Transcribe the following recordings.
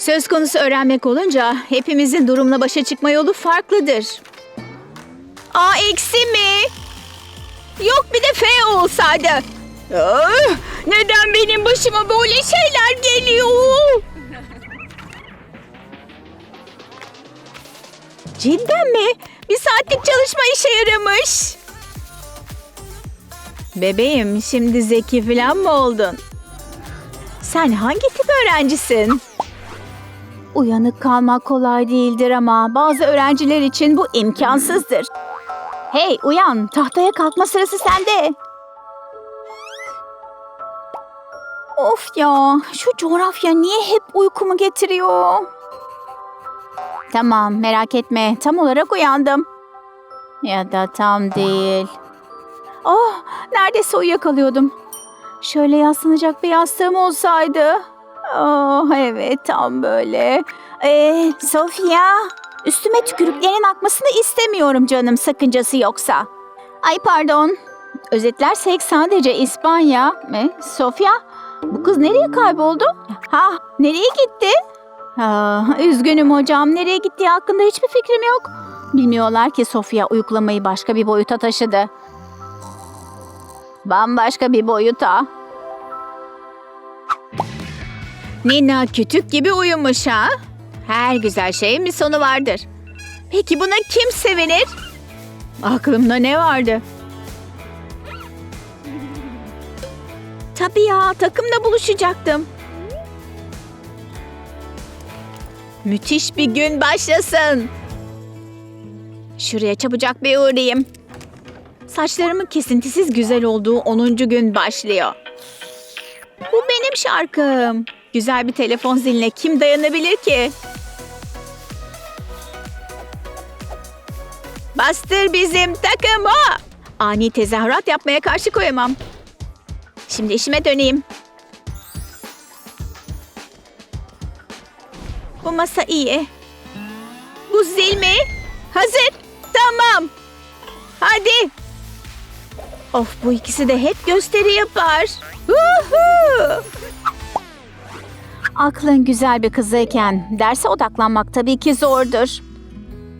Söz konusu öğrenmek olunca hepimizin durumla başa çıkma yolu farklıdır. A eksi mi? Yok bir de F olsaydı. Ah, neden benim başıma böyle şeyler geliyor? Cidden mi? Bir saatlik çalışma işe yaramış. Bebeğim şimdi zeki falan mı oldun? Sen hangi tip öğrencisin? Uyanık kalmak kolay değildir ama bazı öğrenciler için bu imkansızdır. Hey uyan, tahtaya kalkma sırası sende. Of ya, şu coğrafya niye hep uykumu getiriyor? Tamam, merak etme. Tam olarak uyandım. Ya da tam değil. Oh, neredeyse uyuyakalıyordum. Şöyle yaslanacak bir yastığım olsaydı. Oh evet tam böyle. Ee, Sofia, üstüme tükürüklerin akmasını istemiyorum canım sakıncası yoksa. Ay pardon. Özetlersek sadece İspanya. E, Sofia, bu kız nereye kayboldu? Ha, nereye gitti? Ha, üzgünüm hocam. Nereye gittiği hakkında hiçbir fikrim yok. Bilmiyorlar ki Sofia uyuklamayı başka bir boyuta taşıdı. Bambaşka bir boyuta. Nina kütük gibi uyumuş ha? Her güzel şeyin bir sonu vardır. Peki buna kim sevinir? Aklımda ne vardı? Tabii ya takımda buluşacaktım. Müthiş bir gün başlasın. Şuraya çabucak bir uğrayayım. Saçlarımın kesintisiz güzel olduğu 10. gün başlıyor. Bu benim şarkım. Güzel bir telefon ziline kim dayanabilir ki? Bastır bizim takımı. Ani tezahürat yapmaya karşı koyamam. Şimdi işime döneyim. Bu masa iyi. Bu zil mi? Hazır. Tamam. Hadi. Of bu ikisi de hep gösteri yapar. Huhu! Aklın güzel bir kızıyken derse odaklanmak tabii ki zordur.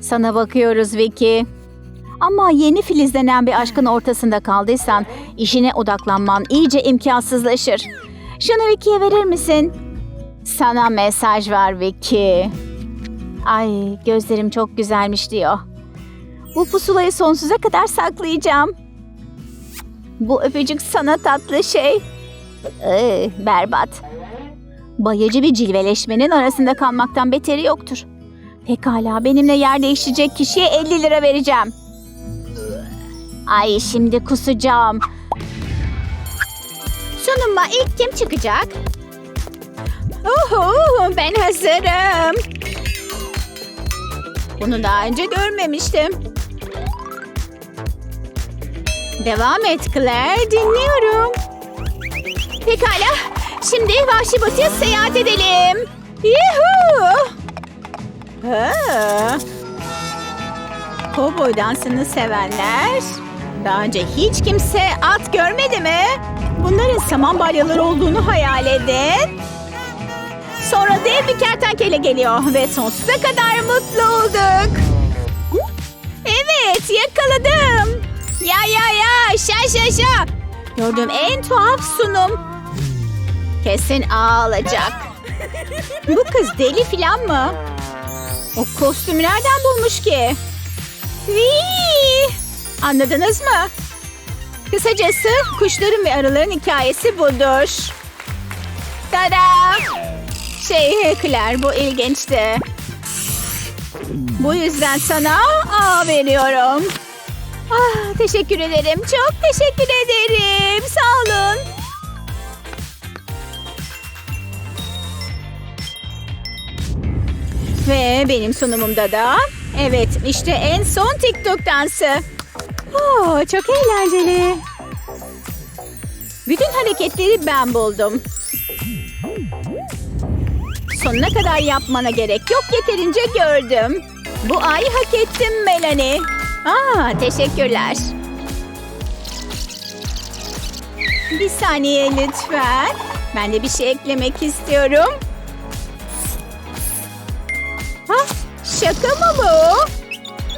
Sana bakıyoruz Vicky. Ama yeni filizlenen bir aşkın ortasında kaldıysan işine odaklanman iyice imkansızlaşır. Şunu Vicky'ye verir misin? Sana mesaj var Vicky. Ay gözlerim çok güzelmiş diyor. Bu pusulayı sonsuza kadar saklayacağım. Bu öpücük sana tatlı şey. Ee, berbat. Bayıcı bir cilveleşmenin arasında kalmaktan beteri yoktur. Pekala benimle yer değiştirecek kişiye 50 lira vereceğim. Ay şimdi kusacağım. Sunuma ilk kim çıkacak? Oho, ben hazırım. Bunu daha önce görmemiştim. Devam et Claire, dinliyorum. Pekala, şimdi Vahşi Batı'ya seyahat edelim. Yuhuu! Ha. Kovboy dansını sevenler. Daha önce hiç kimse at görmedi mi? Bunların saman balyaları olduğunu hayal edin. Sonra dev bir kertenkele geliyor ve sonsuza kadar mutlu olduk. Evet, yakaladım. Ya ya ya, şa şa şa. Gördüğüm en tuhaf sunum. Kesin ağlayacak. Bu kız deli filan mı? O kostümü nereden bulmuş ki? Vii! Anladınız mı? Kısacası kuşların ve arıların hikayesi budur. Tada! Şey bu ilginçti. Bu yüzden sana A veriyorum. Ah, teşekkür ederim. Çok teşekkür ederim. Sağ olun. Ve benim sunumumda da evet işte en son TikTok dansı. Oo, çok eğlenceli. Bütün hareketleri ben buldum. Sonuna kadar yapmana gerek yok. Yeterince gördüm. Bu ay hak ettim Melanie. Aa, teşekkürler. Bir saniye lütfen. Ben de bir şey eklemek istiyorum. Şaka mı bu?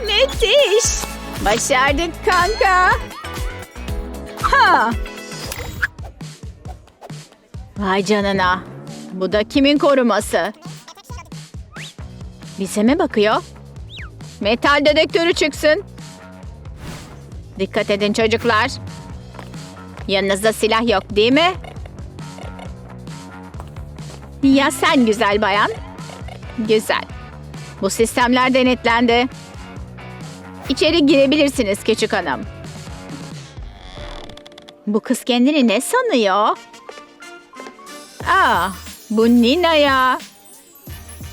Müthiş. Başardık kanka. Ha. Vay canına. Bu da kimin koruması? Bize mi bakıyor? Metal dedektörü çıksın. Dikkat edin çocuklar. Yanınızda silah yok değil mi? Ya sen güzel bayan? Güzel. Bu sistemler denetlendi. İçeri girebilirsiniz küçük hanım. Bu kız kendini ne sanıyor? Aa, bu Nina ya.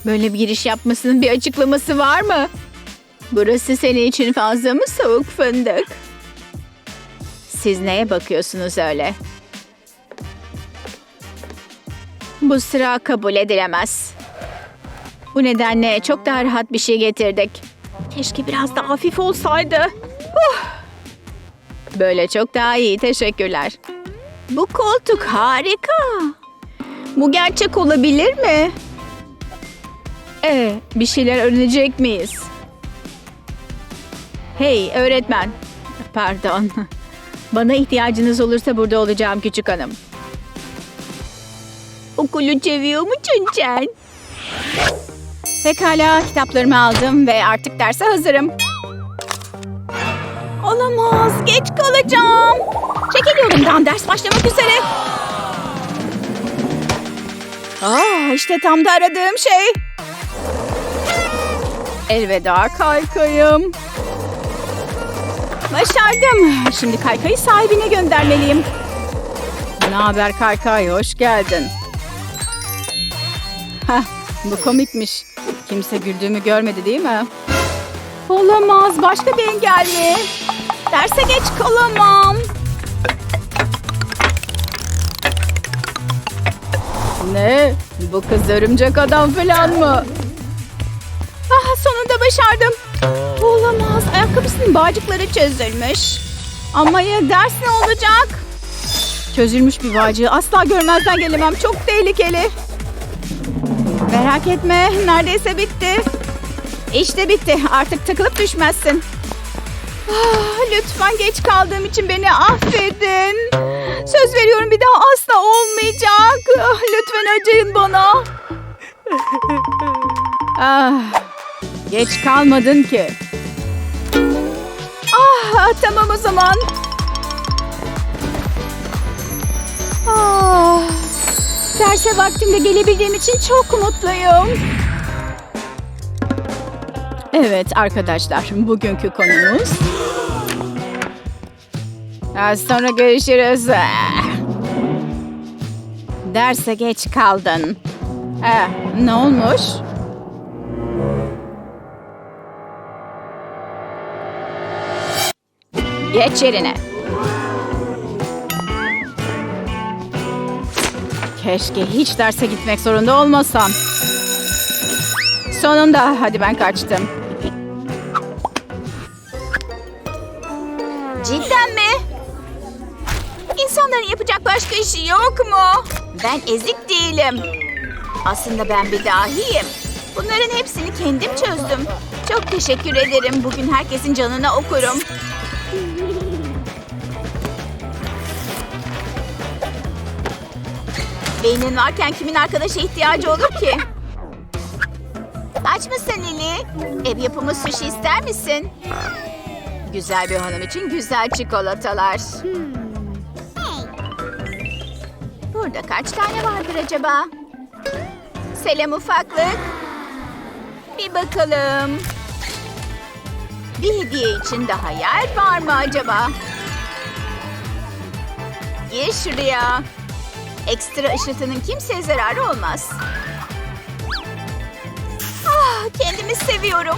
Böyle bir giriş yapmasının bir açıklaması var mı? Burası senin için fazla mı soğuk fındık? Siz neye bakıyorsunuz öyle? Bu sıra kabul edilemez. Bu nedenle çok daha rahat bir şey getirdik. Keşke biraz daha hafif olsaydı. Huh. Böyle çok daha iyi, teşekkürler. Bu koltuk harika. Bu gerçek olabilir mi? Ee, bir şeyler öğrenecek miyiz? Hey öğretmen. Pardon. Bana ihtiyacınız olursa burada olacağım küçük hanım. Okulu seviyor musun sen? Pekala kitaplarımı aldım ve artık derse hazırım. Olamaz geç kalacağım. Çekil yolumdan ders başlamak üzere. Aa, işte tam da aradığım şey. Elveda kaykayım. Başardım. Şimdi kaykayı sahibine göndermeliyim. Ne haber kaykay? Hoş geldin. Heh, bu komikmiş. Kimse güldüğümü görmedi değil mi? Olamaz. Başka bir engel mi? Derse geç kalamam. Ne? Bu kız örümcek adam falan mı? Ah sonunda başardım. Olamaz. Ayakkabısının bağcıkları çözülmüş. Ama ya ders ne olacak? Çözülmüş bir bağcığı asla görmezden gelemem. Çok tehlikeli. Merak etme. Neredeyse bitti. İşte bitti. Artık takılıp düşmezsin. Ah, lütfen geç kaldığım için beni affedin. Söz veriyorum bir daha asla olmayacak. Ah, Lütfen acıyın bana. Ah, geç kalmadın ki. Ah, tamam o zaman. Ah, derse vaktimde gelebildiğim için çok mutluyum. Evet arkadaşlar, bugünkü konumuz... Az sonra görüşürüz. Derse geç kaldın. Eh, ne olmuş? Geç yerine. Keşke hiç derse gitmek zorunda olmasam. Sonunda hadi ben kaçtım. Cidden mi? İnsanların yapacak başka işi yok mu? Ben ezik değilim. Aslında ben bir dahiyim. Bunların hepsini kendim çözdüm. Çok teşekkür ederim. Bugün herkesin canına okurum. Beynin varken kimin arkadaşa ihtiyacı olur ki? Aç mısın Lili? Ev yapımı sushi ister misin? Güzel bir hanım için güzel çikolatalar. Burada kaç tane vardır acaba? Selam ufaklık. Bir bakalım. Bir hediye için daha yer var mı acaba? Gir şuraya. Ekstra ışıltının kimseye zararı olmaz. Ah, kendimi seviyorum.